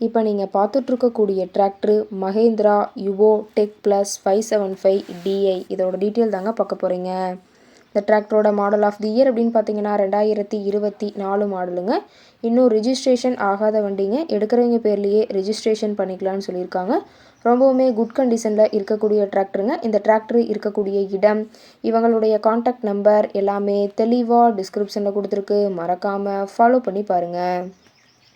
இப்போ நீங்கள் பார்த்துட்ருக்கக்கூடிய tractor Mahindra Yuvo tech plus five seven five DI இதோட டீட்டெயில் தாங்க பார்க்க போகிறீங்க இந்த டிராக்டரோட மாடல் ஆஃப் தி இயர் அப்படின்னு பார்த்தீங்கன்னா ரெண்டாயிரத்தி இருபத்தி நாலு மாடலுங்க இன்னும் ரிஜிஸ்ட்ரேஷன் ஆகாத வண்டிங்க. எடுக்கிறவங்க பேர்லேயே ரிஜிஸ்ட்ரேஷன் பண்ணிக்கலாம்னு சொல்லியிருக்காங்க. ரொம்பவுமே குட் கண்டிஷனில் இருக்கக்கூடிய டிராக்டருங்க இந்த டிராக்டர் இருக்கக்கூடிய இடம் இவங்களுடைய காண்டாக்ட் நம்பர் எல்லாமே தெளிவாக டிஸ்கிரிப்ஷனில் கொடுத்துருக்கு. மறக்காமல் ஃபாலோ பண்ணி பாருங்கள்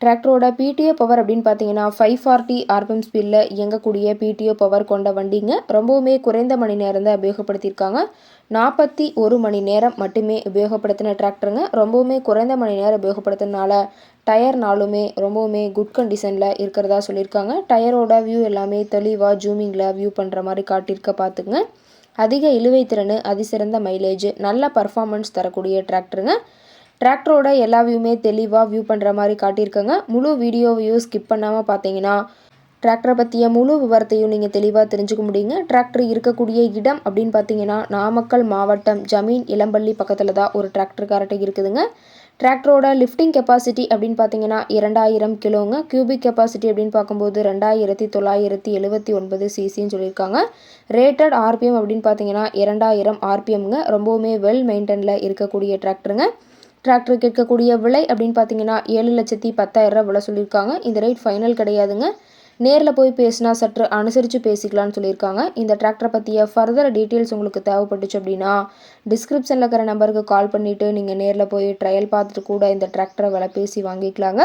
டிராக்டரோட பிடிஓ பவர் அப்படின்னு பார்த்தீங்கன்னா ஃபைவ் ஃபார்ட்டி ஆர்பிஎம் ஸ்பீடில் இயங்கக்கூடிய பிடிஓ பவர் கொண்ட வண்டிங்க. ரொம்பவுமே குறைந்த மணி நேரம் தான் உபயோகப்படுத்தியிருக்காங்க. நாற்பத்தி ஒரு மணி நேரம் மட்டுமே உபயோகப்படுத்தின டிராக்டருங்க. ரொம்பவுமே குறைந்த மணி நேரம் உபயோகப்படுத்தினால டயர்னாலுமே ரொம்பவுமே குட் கண்டிஷனில் இருக்கிறதா சொல்லியிருக்காங்க. டயரோட வியூ எல்லாமே தெளிவாக ஜூமிங்கில் வியூ பண்ணுற மாதிரி காட்டியிருக்க பார்த்துங்க அதிக இழுவை திறன் அதிசிறந்த மைலேஜ் நல்ல பர்ஃபார்மன்ஸ் தரக்கூடிய டிராக்டருங்க. டிராக்டரோட எல்லா வியூமே தெளிவாக வியூ பண்ணுற மாதிரி காட்டியிருக்கங்க. முழு வீடியோவையும் ஸ்கிப் பண்ணாமல் பார்த்தீங்கன்னா டிராக்டரை பற்றிய முழு விவரத்தையும் நீங்கள் தெளிவாக தெரிஞ்சுக்க முடியுங்க. டிராக்டர் இருக்கக்கூடிய இடம் அப்படின்னு பார்த்தீங்கன்னா நாமக்கல் மாவட்டம் ஜமீன் இளம்பள்ளி பக்கத்தில் தான் ஒரு டிராக்டர் கரெக்டாக இருக்குதுங்க. டிராக்டரோட லிஃப்டிங் கெப்பாசிட்டி அப்படின்னு பார்த்தீங்கன்னா இரண்டாயிரம் கிலோங்க. கியூபிக் கெப்பாசிட்டி அப்படின்னு பார்க்கும்போது ரெண்டாயிரத்தி தொள்ளாயிரத்தி எழுபத்தி ஒன்பது சிசின்னு சொல்லியிருக்காங்க. ரேட்டட் ஆர்பிஎம் அப்படின்னு பார்த்தீங்கன்னா இரண்டாயிரம் ஆர்பிஎம்ங்க ரொம்பவுமே வெல் மெயின்டெனில் இருக்கக்கூடிய டிராக்டருங்க. டிராக்டர் கேட்கக்கூடிய விலை அப்படின்னு பார்த்தீங்கன்னா ஏழு லட்சத்தி பத்தாயிரரூபா விலை சொல்லியிருக்காங்க. இந்த ரேட் ஃபைனல் கிடையாதுங்க. நேரில் போய் பேசினா சற்று அனுசரித்து பேசிக்கலாம்னு சொல்லியிருக்காங்க. இந்த டிராக்டரை பற்றிய ஃபர்தர் டீட்டெயில்ஸ் உங்களுக்கு தேவைப்பட்டுச்சு அப்படின்னா டிஸ்கிரிப்ஷனில் இருக்கிற நம்பருக்கு கால் பண்ணிவிட்டு நீங்கள் நேரில் போய் ட்ரையல் பார்த்துட்டு கூட இந்த டிராக்டரை விலை பேசி வாங்கிக்கலாங்க.